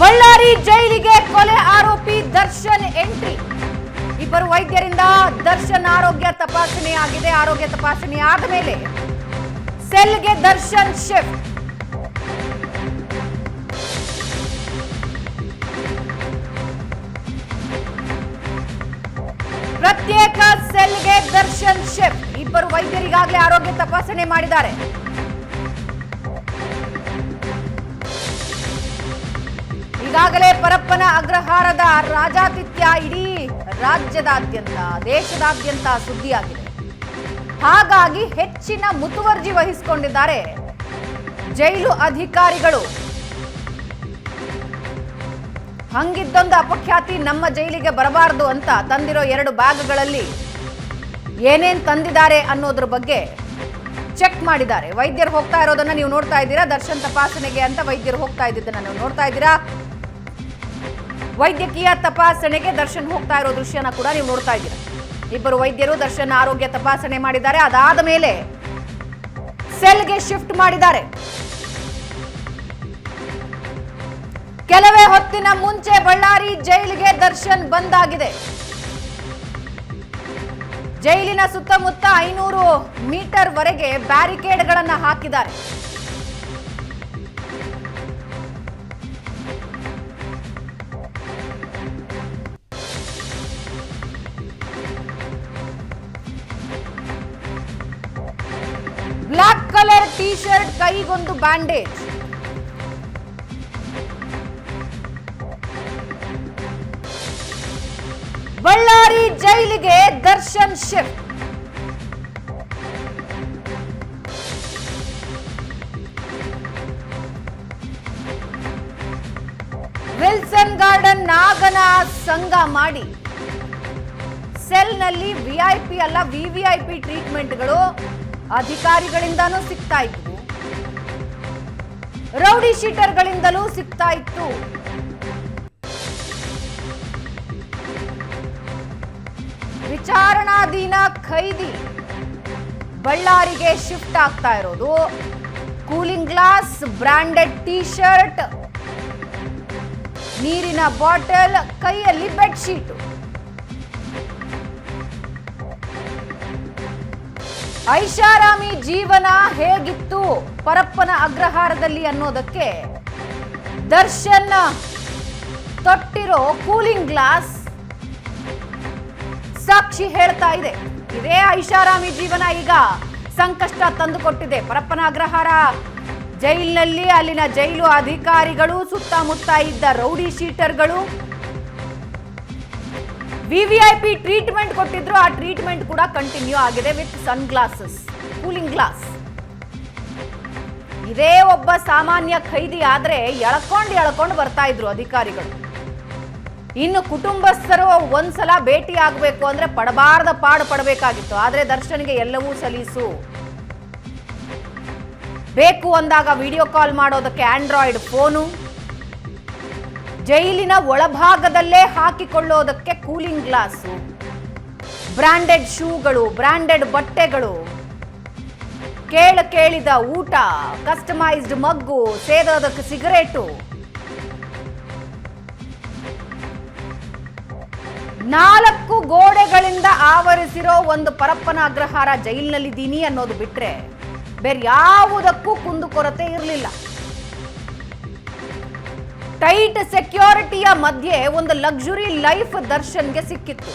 ಬಳ್ಳಾರಿ ಜೈಲಿಗೆ ಕೊಲೆ ಆರೋಪಿ ದರ್ಶನ್ ಎಂಟ್ರಿ. ಇಬ್ಬರು ವೈದ್ಯರಿಂದ ದರ್ಶನ್ ಆರೋಗ್ಯ ತಪಾಸಣೆ ಆಗಿದೆ ಆರೋಗ್ಯ ತಪಾಸಣೆ ಆದ ಮೇಲೆ ಸೆಲ್ಗೆ ದರ್ಶನ್ ಶಿಫ್ಟ್. ಪ್ರತ್ಯೇಕ ಸೆಲ್ಗೆ ದರ್ಶನ್ ಶಿಫ್ಟ್. ಇಬ್ಬರು ವೈದ್ಯರಿಗಾಗಲೇ ಆರೋಗ್ಯ ತಪಾಸಣೆ ಮಾಡಿದ್ದಾರೆ. ಈಗಾಗಲೇ ಪರಪ್ಪನ ಅಗ್ರಹಾರದ ರಾಜಾತಿಥ್ಯ ಇಡೀ ರಾಜ್ಯದಾದ್ಯಂತ, ದೇಶದಾದ್ಯಂತ ಸುದ್ದಿಯಾಗಿದೆ. ಹಾಗಾಗಿ ಹೆಚ್ಚಿನ ಮುತುವರ್ಜಿ ವಹಿಸಿಕೊಂಡಿದ್ದಾರೆ ಜೈಲು ಅಧಿಕಾರಿಗಳು. ಹಂಗಿದ್ದೊಂದು ಅಪಖ್ಯಾತಿ ನಮ್ಮ ಜೈಲಿಗೆ ಬರಬಾರದು ಅಂತ ತಂದಿರೋ ಎರಡು ಬ್ಯಾಗ್ಗಳಲ್ಲಿ ಏನೇನ್ ತಂದಿದ್ದಾರೆ ಅನ್ನೋದ್ರ ಬಗ್ಗೆ ಚೆಕ್ ಮಾಡಿದ್ದಾರೆ. ವೈದ್ಯರು ಹೋಗ್ತಾ ಇರೋದನ್ನ ನೀವು ನೋಡ್ತಾ ಇದ್ದೀರಾ? ದರ್ಶನ್ ತಪಾಸಣೆಗೆ ಅಂತ ವೈದ್ಯರು ಹೋಗ್ತಾ ಇದ್ದಿದ್ದನ್ನ ನೀವು ನೋಡ್ತಾ ಇದ್ದೀರಾ? ವೈದ್ಯಕೀಯ ತಪಾಸಣೆಗೆ ದರ್ಶನ್ ಹೋಗ್ತಾ ಇರೋ ದೃಶ್ಯನ ಕೂಡ ನೀವು ನೋಡ್ತಾ ಇದ್ದೀರಾ. ಇಬ್ಬರು ವೈದ್ಯರು ದರ್ಶನ್ ಆರೋಗ್ಯ ತಪಾಸಣೆ ಮಾಡಿದ್ದಾರೆ. ಅದಾದ ಮೇಲೆ ಸೆಲ್ಗೆ ಶಿಫ್ಟ್ ಮಾಡಿದ್ದಾರೆ. ಕೆಲವೇ ಹೊತ್ತಿನ ಮುಂಚೆ ಬಳ್ಳಾರಿ ಜೈಲಿಗೆ ದರ್ಶನ್ ಬಂದಾಗಿದೆ. ಜೈಲಿನ ಸುತ್ತಮುತ್ತ ಐನೂರು ಮೀಟರ್ ವರೆಗೆ ಬ್ಯಾರಿಕೇಡ್ಗಳನ್ನು ಹಾಕಿದ್ದಾರೆ. ಬ್ಲಾಕ್ ಕಲರ್ ಟಿ ಶರ್ಟ್ ಕೈಗೊಂದು ಬ್ಯಾಂಡೇಜ್. ಬಳ್ಳಾರಿ ಜೈಲಿಗೆ ದರ್ಶನ್ ಶಿಫ್ಟ್. ವಿಲ್ಸನ್ ಗಾರ್ಡನ್ ನಾಗನ ಸಂಘ ಮಾಡಿ. ಸೆಲ್ನಲ್ಲಿ ವಿಐಪಿ ಅಲ್ಲ ವಿವಿಐಪಿ ಟ್ರೀಟ್ಮೆಂಟ್ಗಳು. ಅಧಿಕಾರಿಗಳಿಂದಾನೂ ಸಿಗ್ತಾ ಇತ್ತು. ರೌಡಿ ಶೀಟರ್ಗಳಿಂದಲೂ ಸಿಗ್ತಾ ಇತ್ತು. ವಿಚಾರಣಾಧೀನ ಖೈದಿ ಬಳ್ಳಾರಿಗೆ ಶಿಫ್ಟ್ ಆಗ್ತಾ ಇರೋದು. Cooling glass, branded T shirt ನೀರಿನ ಬಾಟಲ್, ಕೈಯಲ್ಲಿ ಬೆಡ್ಶೀಟ್. ಐಷಾರಾಮಿ ಜೀವನ ಹೇಗಿತ್ತು? ಪರಪ್ಪನ ಅಗ್ರಹಾರದಲ್ಲಿ ಅನ್ನೋದಕ್ಕೆ ದರ್ಶನ್ ತೊಟ್ಟಿರೋ ಕೂಲಿಂಗ್ ಗ್ಲಾಸ್ ಸಾಕ್ಷಿ ಹೇಳ್ತಾ ಇದೆ. ಇದೇ ಐಷಾರಾಮಿ ಜೀವನ ಈಗ ಸಂಕಷ್ಟ ತಂದುಕೊಟ್ಟಿದೆ. ಪರಪ್ಪನ ಅಗ್ರಹಾರ ಜೈಲಿನಲ್ಲಿ, ಅಲ್ಲಿನ ಜೈಲು ಅಧಿಕಾರಿಗಳು, ಸುತ್ತಮುತ್ತ ಇದ್ದ ರೌಡಿ ಶೀಟರ್ಗಳು ವಿವಿಐಪಿ ಟ್ರೀಟ್ಮೆಂಟ್ ಕೊಟ್ಟಿದ್ರು, ಆ ಟ್ರೀಟ್ಮೆಂಟ್ ಕೂಡ ಕಂಟಿನ್ಯೂ ಆಗಿದೆ with sunglasses cooling glass ಇದೇ ಒಬ್ಬ ಸಾಮಾನ್ಯ ಖೈದಿ ಆದ್ರೆ ಎಳ್ಕೊಂಡು ಎಳ್ಕೊಂಡು ಬರ್ತಾ ಇದ್ರು ಅಧಿಕಾರಿಗಳು. ಇನ್ನು ಕುಟುಂಬಸ್ಥರು ಒಂದ್ಸಲ ಭೇಟಿ ಆಗಬೇಕು ಅಂದ್ರೆ ಪಡಬಾರ್ದ ಪಾಡು ಪಡಬೇಕಾಗಿತ್ತು. ಆದ್ರೆ ದರ್ಶನ್ಗೆ ಎಲ್ಲವೂ ಸಲೀಸು. ಬೇಕು ಅಂದಾಗ ವಿಡಿಯೋ ಕಾಲ್ ಮಾಡೋದಕ್ಕೆ ಆಂಡ್ರಾಯ್ಡ್ ಫೋನು ಜೈಲಿನ ಒಳಭಾಗದಲ್ಲೇ ಹಾಕಿಕೊಳ್ಳೋದಕ್ಕೆ ಕೂಲಿಂಗ್ ಗ್ಲಾಸು. ಬ್ರ್ಯಾಂಡೆಡ್ ಶೂಗಳು ಬ್ರ್ಯಾಂಡೆಡ್ ಬಟ್ಟೆಗಳು. ಕೇಳ ಕೇಳಿದ ಊಟ, ಕಸ್ಟಮೈಸ್ಡ್ ಮಗ್ಗು, ಸೇದೋದಕ್ಕೆ ಸಿಗರೇಟು. ನಾಲ್ಕು ಗೋಡೆಗಳಿಂದ ಆವರಿಸಿರೋ ಒಂದು ಪರಪ್ಪನ ಅಗ್ರಹಾರ ಜೈಲಿನಲ್ಲಿದ್ದೀನಿ ಅನ್ನೋದು ಬಿಟ್ರೆ ಬೇರೆ ಯಾವುದಕ್ಕೂ ಕುಂದುಕೊರತೆ ಇರಲಿಲ್ಲ. ಟೈಟ್ ಸೆಕ್ಯೂರಿಟಿಯ ಮಧ್ಯೆ ಒಂದು ಲಕ್ಸುರಿ ಲೈಫ್ ದರ್ಶನ್ಗೆ ಸಿಕ್ಕಿತ್ತು.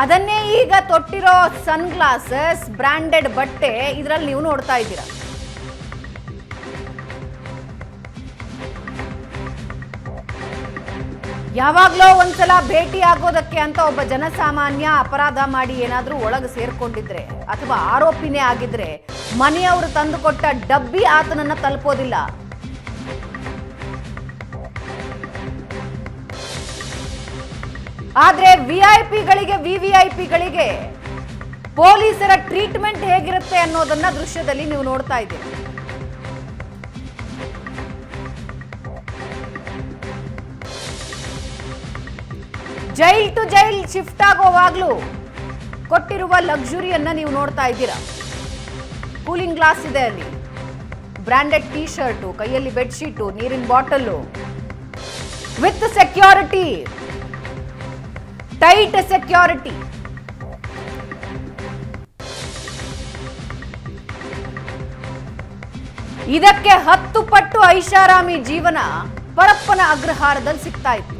ಅದನ್ನೇ ಈಗ ತೊಟ್ಟಿರೋ ಸನ್ ಗ್ಲಾಸಸ್ ಬ್ರಾಂಡೆಡ್ ಬಟ್ಟೆ ಇದರಲ್ಲಿ ನೀವು ನೋಡ್ತಾ ಇದ್ದೀರಾ. ಯಾವಾಗ್ಲೋ ಒಂದ್ಸಲ ಭೇಟಿ ಆಗೋದಕ್ಕೆ ಅಂತ ಒಬ್ಬ ಜನಸಾಮಾನ್ಯ ಅಪರಾಧ ಮಾಡಿ ಏನಾದರೂ ಒಳಗೆ ಸೇರ್ಕೊಂಡಿದ್ರೆ ಅಥವಾ ಆರೋಪಿನೇ ಆಗಿದ್ರೆ ಮನೆಯವರು ತಂದುಕೊಟ್ಟ ಡಬ್ಬಿ ಆತನನ್ನ ತಲುಪೋದಿಲ್ಲ. ಆದ್ರೆ ವಿಐಪಿಗಳಿಗೆ ವಿವಿಐಪಿಗಳಿಗೆ ಪೊಲೀಸರ ಟ್ರೀಟ್ಮೆಂಟ್ ಹೇಗಿರುತ್ತೆ ಅನ್ನೋದನ್ನ ದೃಶ್ಯದಲ್ಲಿ ನೀವು ನೋಡ್ತಾ ಇದ್ದೀರಿ. ಜೈಲ್ ಟು ಜೈಲ್ ಶಿಫ್ಟ್ ಆಗೋವಾಗ್ಲೂ ಕೊಟ್ಟಿರುವ ಲಕ್ಸುರಿಯನ್ನ ನೀವು ನೋಡ್ತಾ ಇದ್ದೀರಾ. ಕೂಲಿಂಗ್ ಗ್ಲಾಸ್ ಇದೆ ಅಲ್ಲಿ. ಬ್ರಾಂಡೆಡ್ ಟೀ ಶರ್ಟು ಕೈಯಲ್ಲಿ ಬೆಡ್ಶೀಟು, ನೀರಿನ bottle with security. Tight security ಇದಕ್ಕೆ ಹತ್ತು ಪಟ್ಟು ಐಷಾರಾಮಿ ಜೀವನ ಪರಪ್ಪನ ಅಗ್ರಹಾರದಲ್ಲಿ ಸಿಗ್ತಾ ಇತ್ತು.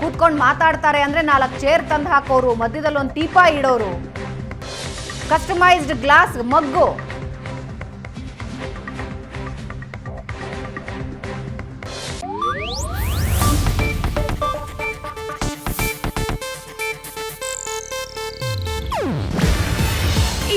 ಕೂತ್ಕೊಂಡು ಮಾತಾಡ್ತಾರೆ ಅಂದ್ರೆ ನಾಲ್ಕು ಚೇರ್ ತಂದು ಹಾಕೋರು ಮಧ್ಯದಲ್ಲಿ ಒಂದು ದೀಪ ಇಡೋರು. ಕಸ್ಟಮೈಸ್ಡ್ ಗ್ಲಾಸ್ ಮಗ್ಗು.